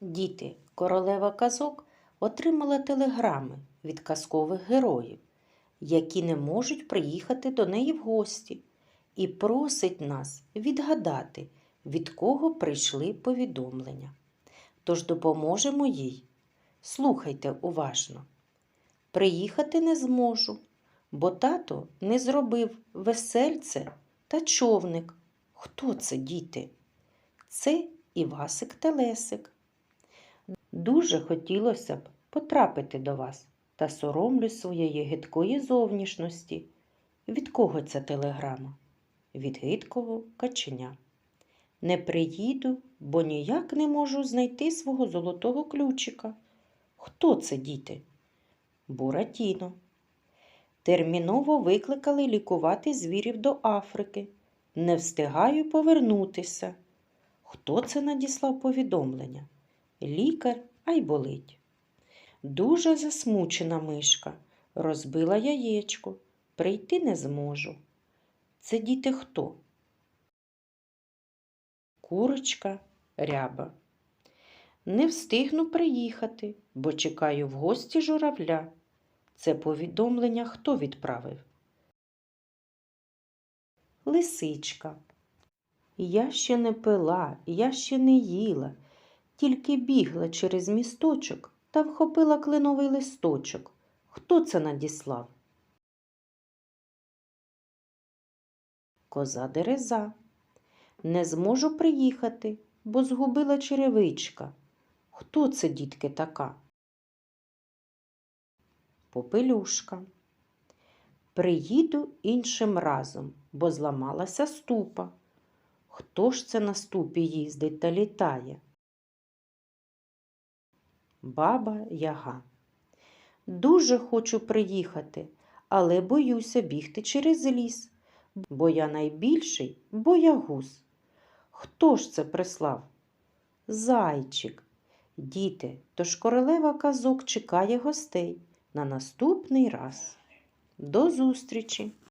Діти, королева казок отримала телеграми від казкових героїв, які не можуть приїхати до неї в гості, і просить нас відгадати, від кого прийшли повідомлення. Тож допоможемо їй. Слухайте уважно. Приїхати не зможу, бо тато не зробив весельце та човник. Хто це, діти? Це Івасик Телесик. Дуже хотілося б потрапити до вас та соромлюсь своєї гидкої зовнішності. Від кого ця телеграма? Від гидкого каченя. Не приїду, бо ніяк не можу знайти свого золотого ключика. Хто це, діти? Буратіно. Терміново викликали лікувати звірів до Африки. Не встигаю повернутися. Хто це надіслав повідомлення? Лікар, а й болить. Дуже засмучена мишка, розбила яєчко, прийти не зможу. Це діти хто? Курочка ряба. Не встигну приїхати, бо чекаю в гості журавля. Це повідомлення хто відправив? Лисичка. Я ще не пила, я ще не їла, тільки бігла через місточок та вхопила кленовий листочок. Хто це надіслав? Коза дереза. Не зможу приїхати, бо згубила черевичка. Хто це, дітки, така? Попелюшка. Приїду іншим разом, бо зламалася ступа. Хто ж це на ступі їздить та літає? Баба Яга. Дуже хочу приїхати, але боюся бігти через ліс, бо я найбільший боягуз. Хто ж це прислав? Зайчик. Діти, тож королева казок чекає гостей на наступний раз. До зустрічі!